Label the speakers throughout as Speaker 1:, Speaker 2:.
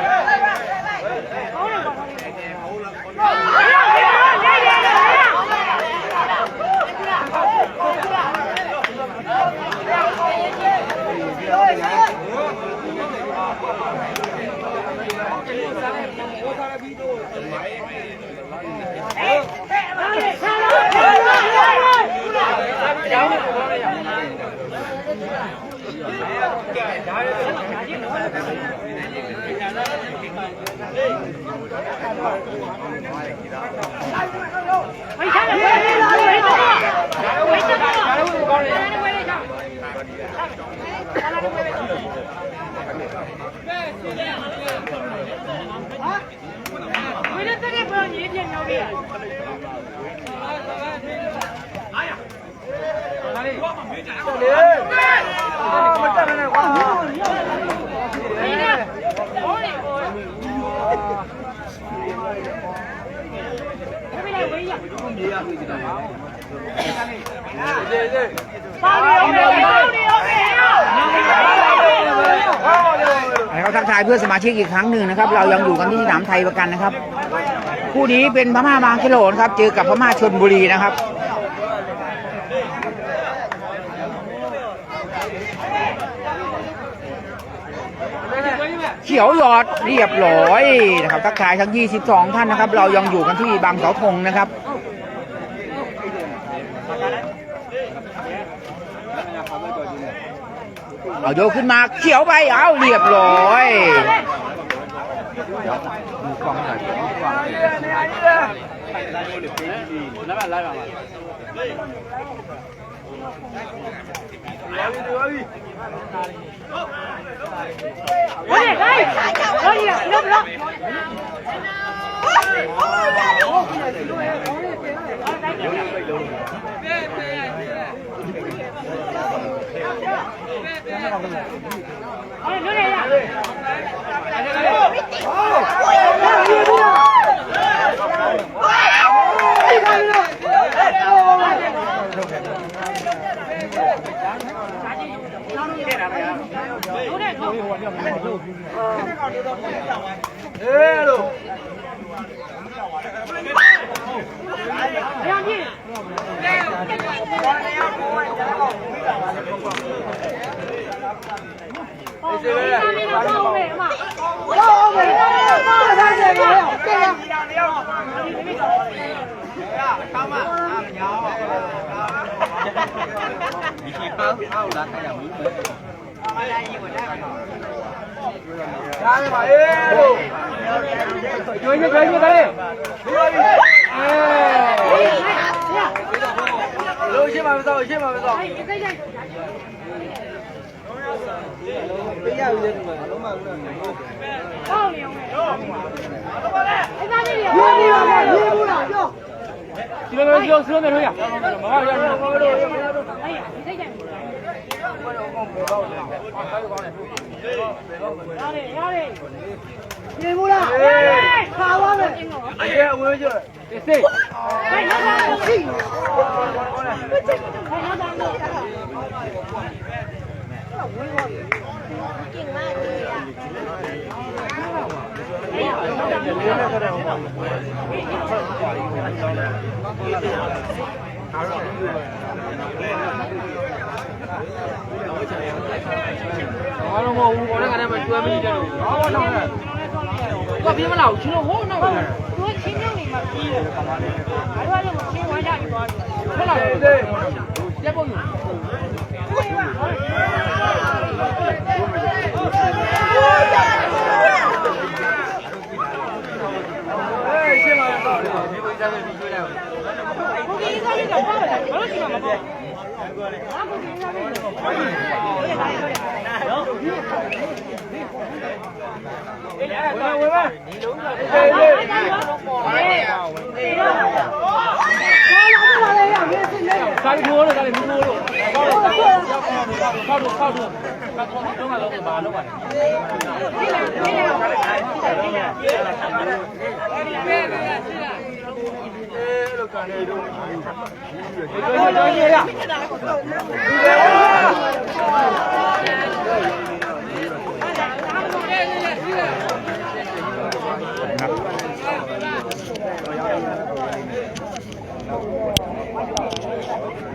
Speaker 1: Yeah. Yeah. เขา
Speaker 2: ทักทายเพื่อนสมาชิกอีกครั้งหนึ่งนะครับ เรายังอยู่กันที่สนามไทยประกันนะครับ คู่นี้เป็นพม่าบางกิโลนครับ เจอกับพม่าชนบุรีนะครับเขียวหยอดเรียบร้อยนะครับทักทายทั้ง 22 ท่านนะครับ เรายังอยู่กันที่บางเสาธงนะครับ เอาโยกขึ้นมาเขียวไปเอาเรียบร้อย
Speaker 1: เฮ้ยเฮ้ย
Speaker 3: เฮ้ยลุกลุกโอ้ย 哎喽！Dale, maestro. Yo, yo, yo, yo, dale. 留一千万没到，一千万
Speaker 1: 没到。没压
Speaker 3: 有点什么，老买不了。报名
Speaker 1: 没？有。哎，那这里
Speaker 3: 有。约不
Speaker 2: 了，约不了，就。几个人就十那成呀？
Speaker 1: 哎呀，你再见。压力，压力。
Speaker 3: ပြေဘူးလား
Speaker 1: ခါသွားမယ်
Speaker 3: အေးအဝေးကျော်ဒီစိတ်
Speaker 1: ဟဲ့ရောက်တာစိတ်
Speaker 2: အားလုံးမဟုတ်ဘူးပေါ်တဲ့ကနေမှကျွမ်းမိကြတယ်ဘာလို့လဲ ကပြေးမလာဘူးကျွန်တော်ဟိုးနောက်
Speaker 1: လာတာသူကချင်းမြောင်းနေမှာပြေးတယ်
Speaker 2: ဘာလို့လဲ
Speaker 3: မချင်း
Speaker 2: ဝါကြပြီး
Speaker 3: သွားတယ်ထွက်လာတယ်ရက်ပုံမျိုးဟေးရှင်းပါတော့ဒီဘိုးသားလေး Sai thua rồi, sai thua rồi. Khao được, khao được. Các con lúc nào cũng bán luôn rồi.
Speaker 2: น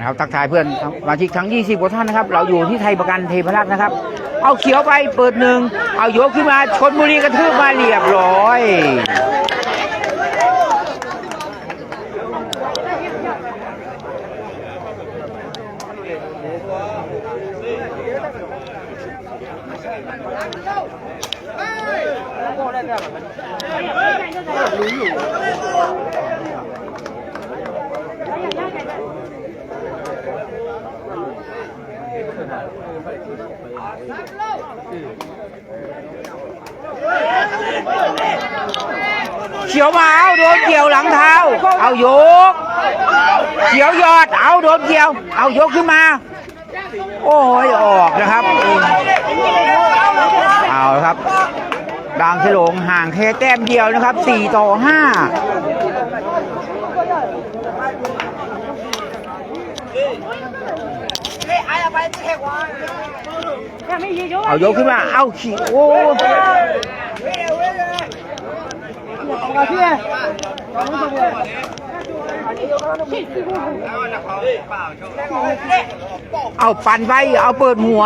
Speaker 2: ะครับทักทายเพื่อนสมาชิกทั้ง 20 กว่าท่านนะครับ เราอยู่ที่ไทยประกันเทพรัตน์นะครับ เอาเขียวไปเปิดหนึ่ง เอายกขึ้นมาชนบุรีกระทืบมาเรียบร้อย เขียวมาเอาโดนเกี่ยวหลังเท้า เอายก เขียวยอด เอาโดนเกี่ยว เอายกขึ้นมา โอ้ยออกนะครับ เอาครับ บางฉลงห่างแค่แต้มเดียวนะครับ 4 ต่อ 5 เอายกขึ้นมา เอาขีโอ้เอาปั่นไป เอาเปิดหัว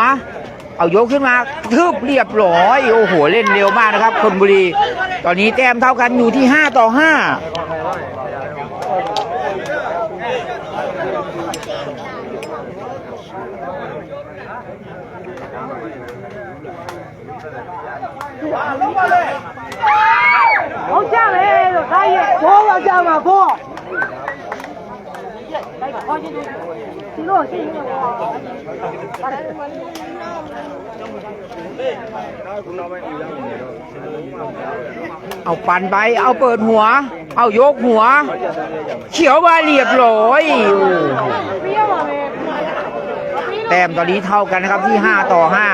Speaker 2: เอายกขึ้นมาทึบเรียบร้อย โอ้โห เล่นเร็วมากนะครับคนบุรี ตอนนี้แต้มเท่ากันอยู่ที่ 5 ต่อ 5
Speaker 1: 好下来，可以，我要下嘛，不。
Speaker 2: เอาปั่นไป เอาเปิดหัว เอายกหัว เขียวมาเรียบร้อยแต้มตอนนี้เท่ากันนะครับที่ห้าต่อห้า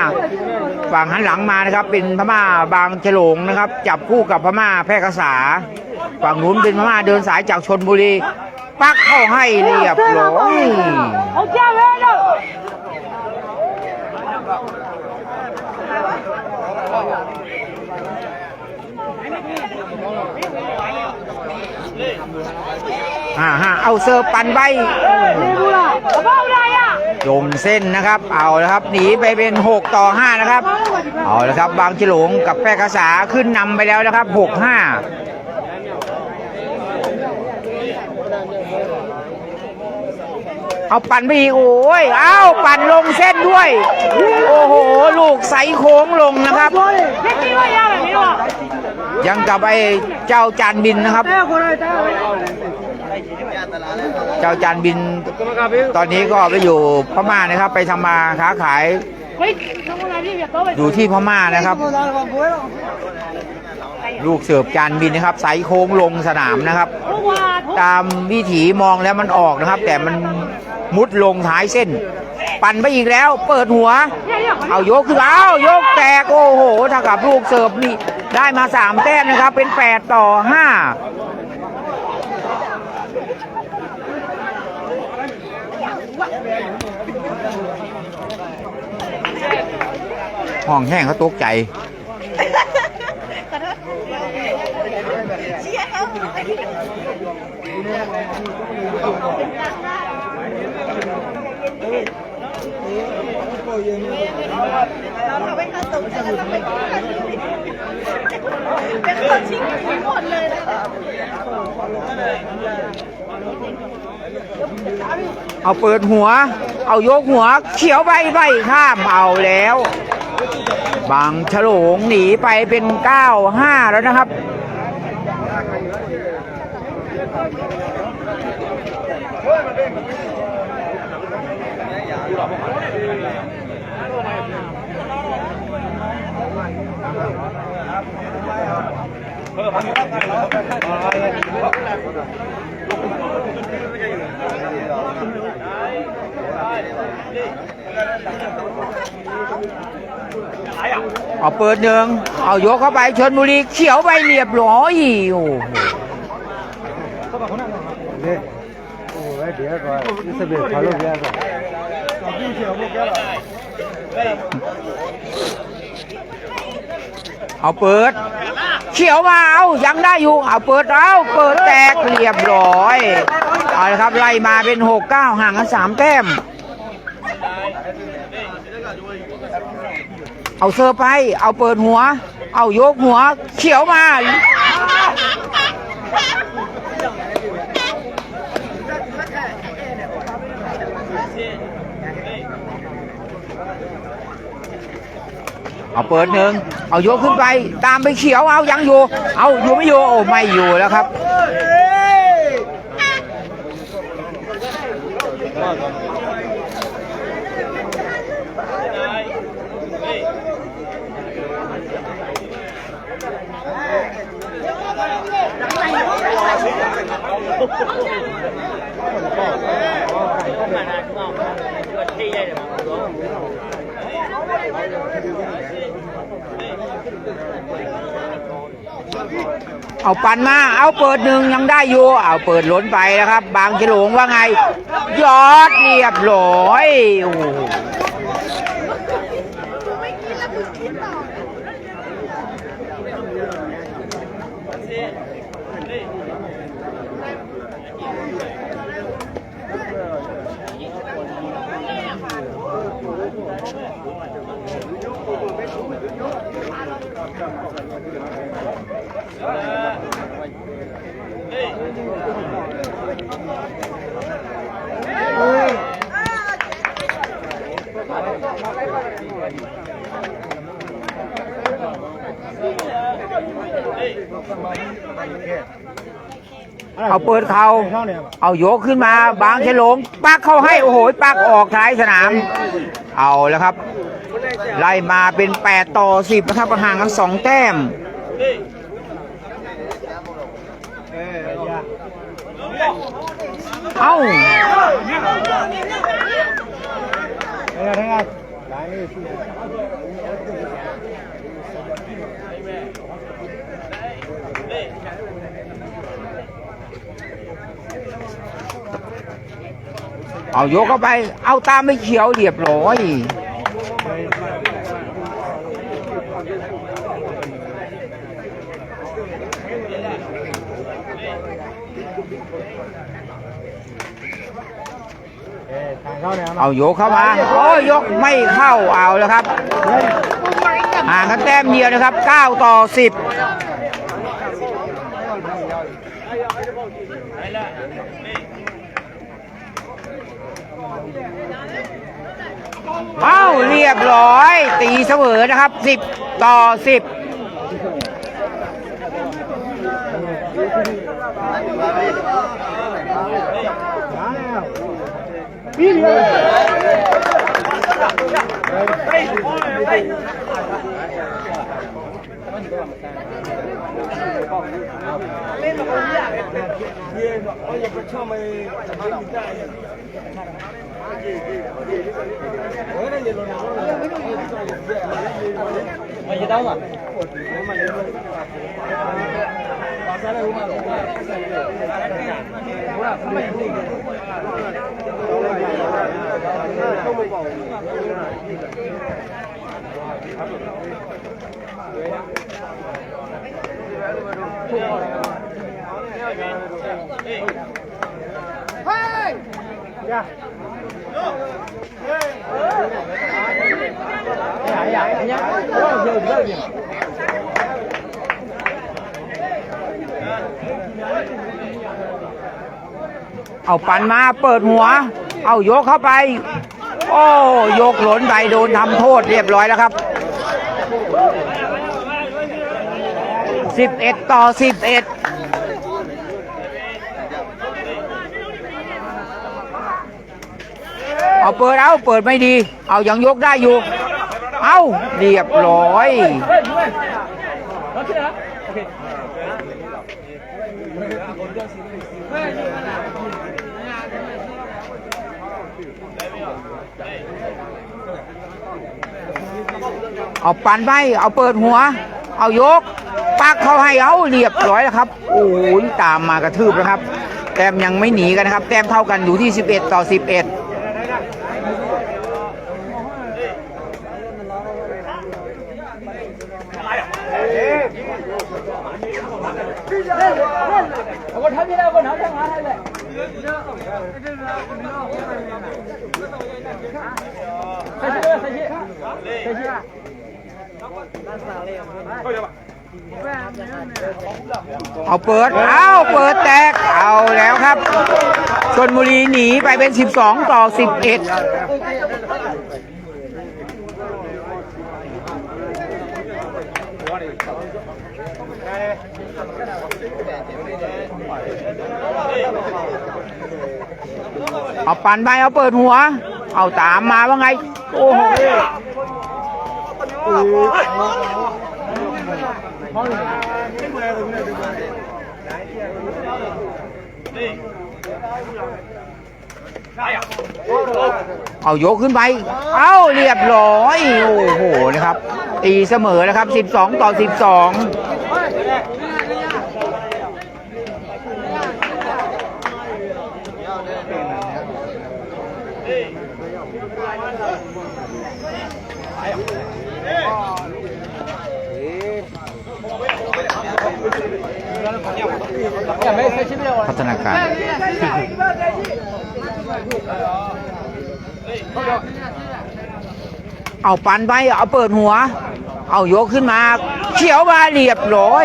Speaker 2: ฝั่งหันหลังมานะครับ เป็นพม่าบางฉลงนะครับ จับคู่กับพม่าแพร่กษา ฝั่งนู้นเป็นพม่าเดินสายจากชนบุรี ปักเข้าให้เรียบร้อยอ่าฮ่าเอาเซอร์ปัน
Speaker 1: ใบ
Speaker 2: ลมเส้นนะครับ เอาแล้วครับ หนีไปเป็น 6 ต่อ 5 นะครับ เอาแล้วครับ บางฉลงกับแปรกษาขึ้นนำไปแล้วนะครับ 6 5 เอาปั่นไปอีกโอ้ยเอาปั่นลงเส้นด้วย โอ้โห ลูกใสโค้งลงนะครับ
Speaker 1: ไม่คิดว่ายา
Speaker 2: กแบบนี้หรอกยังกับไอ้เจ้าจานบินนะครับเจ้าจานบิน ตอนนี้ก็ไปอยู่พม่านะครับ ไปทำมาค้าขายอยู่ที่พม่านะครับ ลูกเสิร์ฟจานบินนะครับใสโค้งลงสนามนะครับตามวิถีมองแล้วมันออกนะครับ แต่มัน มุดลงท้ายเส้น ปั่นไปอีกแล้ว เปิดหัว เอายกขึ้นเอายกแตกโอ้โหถ้ากับลูกเสิร์ฟนี่ได้มาสามแต้มนะครับ เป็น8ต่อ5ห้องแห้งเขาตกใจ
Speaker 4: เป็นคนทิ้งทิ้งหมดเลยนะคะ
Speaker 2: เอาเปิดหัว เอายกหัว เขียวใบใบข้ามเอาแล้ว บางฉลงหนีไปเป็น9 5แล้วนะครับ เอาเปิดหนึ่งเอายกเข้าไปชนบุรีเขียวไปเรียบร้อยโอ้โห เอาเปิด เขียวมาเอายังได้อยู่ เอาเปิดเอาเปิดแตกเรียบร้อยเอาละครับไล่มาเป็นหกเก้าห่างกันสามแต้ม เอาเซอร์ไป เอาเปิดหัว เอายกหัว เขียวมา เอาเปิดหนึ่งเอายกขึ้นไป ตามไปเขียวเอายังอยู่ เอาอยู่ไม่อยู่โอ้ไม่อยู่แล้วครับ เอาปันมา เอาเปิดหนึ่งยังได้อยู่ เอาเปิดล้นไปนะครับ บางฉลงว่าไง ยอดเรียบร้อยโอ้ เอาเปิดเขาเอายกขึ้นมา บางฉลงปักเข้าให้ โอ้โหปักออกท้ายสนาม เอาแล้วครับ ไล่มาเป็น 8 ต่อ 10นะครับห่างกัน2แต้ม เอ้าเอายกเข้าไป เอาตามไม่เขียวเรียบร้อย เอายกเข้ามาโอ้ยกไม่เข้าเอาแล้วครับห่างกันแต้มเดียวนะครับ 9 ต่อ 10เอ้าเรียบร้อย ตีเสมอนะครับ 10 ต่อ 10 ပြီးပြီလားလေးမပေါ်ရပဲဒီတော့ရပချမေဒီတာရဘယ်နဲ့ရလို့လဲမရတော့ပါမရတော့ပါဘာသာလဲဟိုမှာတော့ဘာသာလဲဟိုကဖမရနေတယ် เอาปันมาเปิดหัว เอายกเข้าไป โอ้ยกหล่นไปโดนทำโทษเรียบร้อยแล้วครับ 11 ต่อ 11เอาเปิดเอาเปิดไม่ดี เอายังยกได้อยู่ เอาเรียบร้อย
Speaker 3: โอเคนะโอ เอา
Speaker 2: ปันไปเอาเปิดหัว เอายกปักเข้าให้เอาเรียบร้อยแล้วครับ โอ้ยตามมากระทืบแล้วครับ แต้มยังไม่หนีกันนะครับ แต้มเท่ากันอยู่ที่ 11 ต่อ 11
Speaker 3: เอ เอา
Speaker 2: เปิด เอาเปิดแตก เอาแล้วครับชนบุรีหนีไปเป็น 12 ต่อ 11เอาปั่นไปเอาเปิดหัว เอาตามมาว่าไง โอ้โห เอายกขึ้นไป เอ้าเรียบร้อย โอ้โหนะครับ ตีเสมอนะครับ 12 ต่อ 12
Speaker 3: อย่าไม่ใส่ชิ้นเดียว
Speaker 2: พัฒนาการเอาปันไปเอาเปิดหัว เอายกขึ้นมาเขียวมาเรียบร้อย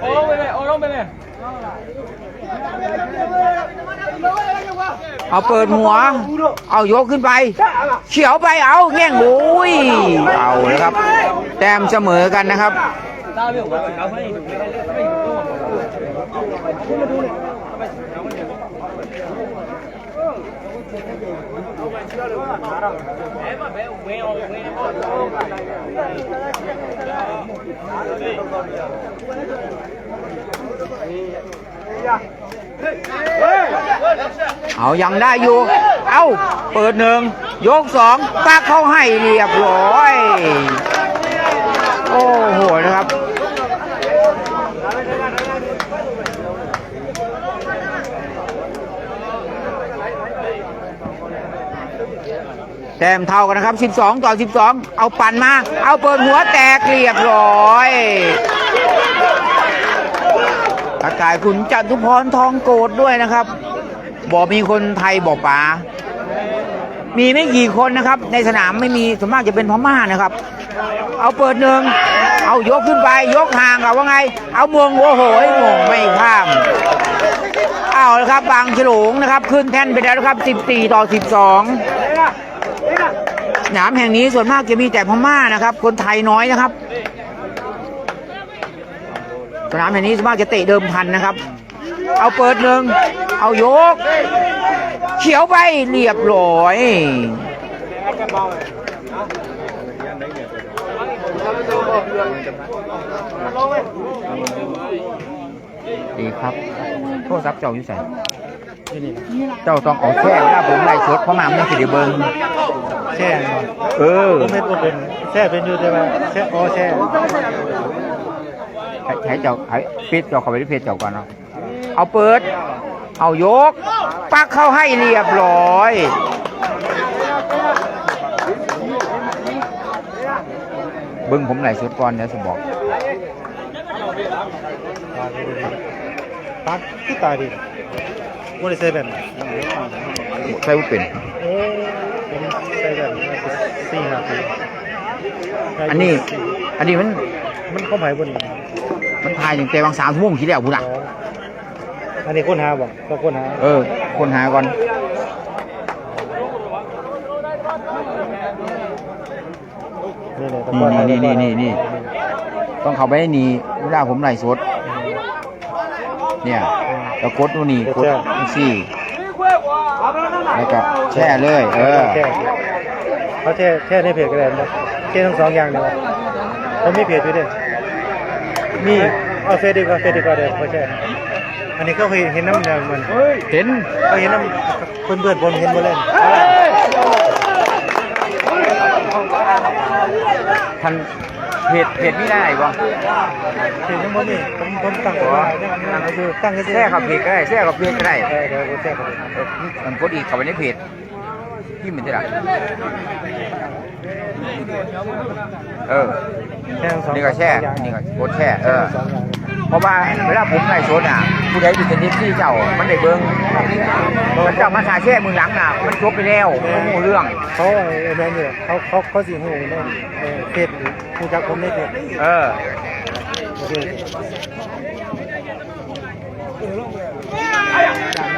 Speaker 3: โอ้ลงไปเลยโอ้ลงไปเลย
Speaker 2: เอาเปิดหัว เอายกขึ้นไป เขียวไปเอาแง่งโอ้ยเอาแล้วครับ แต้มเสมอกันนะครับ
Speaker 3: ตาเรื่องว่า เอา
Speaker 2: ยังได้อยู่ เอาเปิดหนึ่งยกสองปักเข้าให้เรียบร้อย โอ้โหนะครับแต้มเท่ากันนะครับ 12 ต่อ 12 เอาปั่นมา เอาเปิดหัวแตกเรียบร้อยตากายคุณจตุพรทองโกดด้วยนะครับ บอกมีคนไทยบอกป๋ามีไม่กี่คนนะครับ ในสนามไม่มีส่วนมากจะเป็นพม่านะครับ เอาเปิดหนึ่งเอายกขึ้นไปยกห่างกับว่าไง เอามวงโอ้โหมวงไม่ข้าม เอาล้วครับบางฉลงนะครับ ขึ้นแท่นไปแล้วครับ 14 ต่อ 12สนามแห่งนี้ส่วนมากจะมีแต่พม่านะครับ คนไทยน้อยนะครับสนามแห่งนี้ส่วนมากจะเตะเดิมพันนะครับ เอาเปิดหนึ่งเอายก เขียวไปเรียบร้อยดีครับ โทษครับเจ้าอยู่ใส่เจ้าต้องเอาแช่เวลาผมไล่สดเพราะมามันยังสิเดเบิง
Speaker 5: แช่
Speaker 2: เออ
Speaker 5: ผมเป็นคนเป็นแช่เป็นอยู่ใช่ไหมแช่โอ้แช่
Speaker 2: ใช้ใช้เจ้าไอ้ฟิตเจ้าเข้าไปที่เพจเจ้าก่อนเนาะ เอาเปิด เอายก ปักเข้าให้เรียบร้อยเบิ้งผมไหลฟ์สดก่อนเดี๋ยวจะบอก
Speaker 5: ปักที่ตายดิว่าได้ใส่แบบ
Speaker 2: ใช่ว่าเป็น
Speaker 5: โอ้ผมใส่แบบนี้มาสี่ห้าปี
Speaker 2: อันนี้ อันนี้มัน
Speaker 5: มันเข้าหมายบน
Speaker 2: มันทายอย่างแต่บางสามทุ่มคิดแล้วพูดละ
Speaker 5: อันนี้ค้นหาบอกก็ค้นหา
Speaker 2: เออ คนหาก่อน
Speaker 5: นี่เลย
Speaker 2: นี่นี่นี่นี่นี่ ต้องเข้าไปในนี้เวลาผมไล่สด เนี่ยแล้วกดตัวนี้กดสี่แล้วก็แช่เลย เออ
Speaker 5: แช่เขาแช่แช่ในเพจก็ได้นะแช่ทั้งสองอย่างเลยวะผมมีเพจอยู่ด้วยมีเอาเฟซดีกว่าเฟซดีกว่าเดี๋ยวเขาแช่ อันนี้เขาเคยเห็นน้ำเนี่ยมัน
Speaker 2: เห็น
Speaker 5: เขาเห็นน้ำเพื่อนเพื่อนๆผมเห็นหมดเลย
Speaker 2: ทันเพจเพจไม่ได้บ่
Speaker 5: เห็นทั้งหมดนี่ผมผมตั้งไว้ตั้งก็คือตั้งก็คือ
Speaker 2: แช่กับเพจก็ได้แช่กับเพจก็ได้
Speaker 5: เออเดี๋ยวผมแช่ครับ
Speaker 2: เออมันกดอีกเข้าไปในเพจที่มันจะได้เออ
Speaker 5: แช่ทั้งสอง
Speaker 2: นี่ก็แช่
Speaker 5: อย่าง
Speaker 2: นี่ก็กดแช่เออ
Speaker 5: สองอย่าง
Speaker 2: เพราะว่าเวลาผมไล่สดอะ ผู้ใดอยู่ในนิที่เจ้า มันได้เบิ้งมันเจ้ามาถ่ายแช่มือหลังน่ะ มันจบไปแล้วมันหูเรื่อง
Speaker 5: เขาไอ้แมนเนี่ยเขาเขาเขาสีหูในเอ่อเพจผู้จักผมในเพจ
Speaker 2: เออ
Speaker 5: โอเค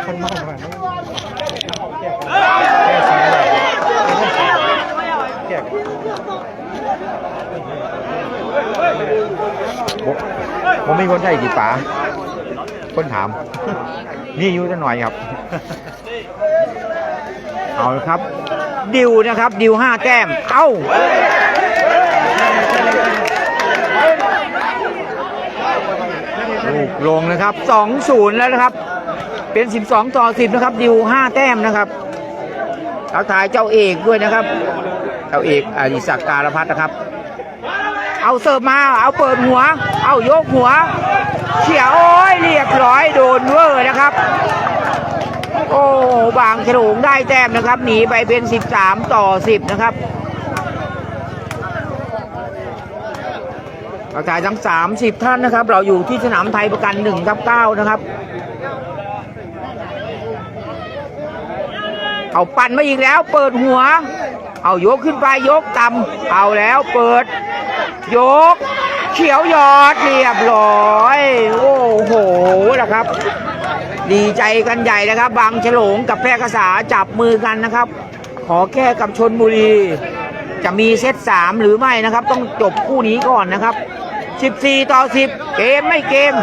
Speaker 5: คนมากกว่าแก้สีอะไรแก้
Speaker 2: ผมผมมีคนใช่จีป๋า คนถาม นี่อยู่จะหน่อยครับ เอาครับ ดิวนะครับ ดิวห้าแต้ม เอ้าลูกลงนะครับสองศูนย์แล้วนะครับ เป็น12ต่อ10นะครับ ดิวห้าแต้มนะครับเอาถ่ายเจ้าเอกด้วยนะครับ เจ้าเอกอดิศักดิ์การพัฒนะครับ เอาเสิร์ฟมา เอาเปิดหัว เอายกหัว เฉียวโอ้ยเรียบร้อยโดนเวอร์นะครับ โอ้บางฉลงได้แต้มนะครับ หนีไปเป็น 13 ต่อ 10 นะครับประกาศทั้ง 30 ท่านนะครับ เราอยู่ที่สนามไทยประกัน1ทับ9นะครับ เอาปั่นมาอีกแล้วเปิดหัว เอายกขึ้นไปยกต่ำเอาแล้วเปิด ยก เขียวยอดเรียบร้อย โอ้โหนะครับ ดีใจกันใหญ่นะครับ บางฉลงกับแพร่กษาจับมือกันนะครับ ขอแก้กับชนบุรี จะมีเซตสามหรือไม่นะครับ ต้องจบคู่นี้ก่อนนะครับ 14 ต่อ 10 เกมไม่เกม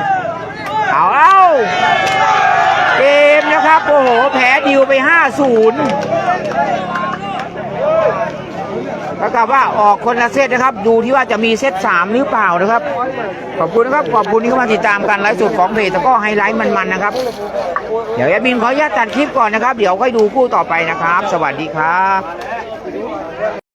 Speaker 2: เอาเอ้าเกมนะครับ โอ้โห แพ้ดิวไป 5-0 แล้วกับว่าออกคนละเซตนะครับดูที่ว่าจะมีเซตสามหรือเปล่านะครับ ขอบคุณนะครับขอบคุณที่เข้ามาติดตามกันไลฟ์สดของเพจแล้วก็ไฮไลท์มันๆนะครับ เดี๋ยวแอดมินขออนุญาตตัดคลิปก่อนนะครับ เดี๋ยวค่อยดูคู่ต่อไปนะครับ สวัสดีครับ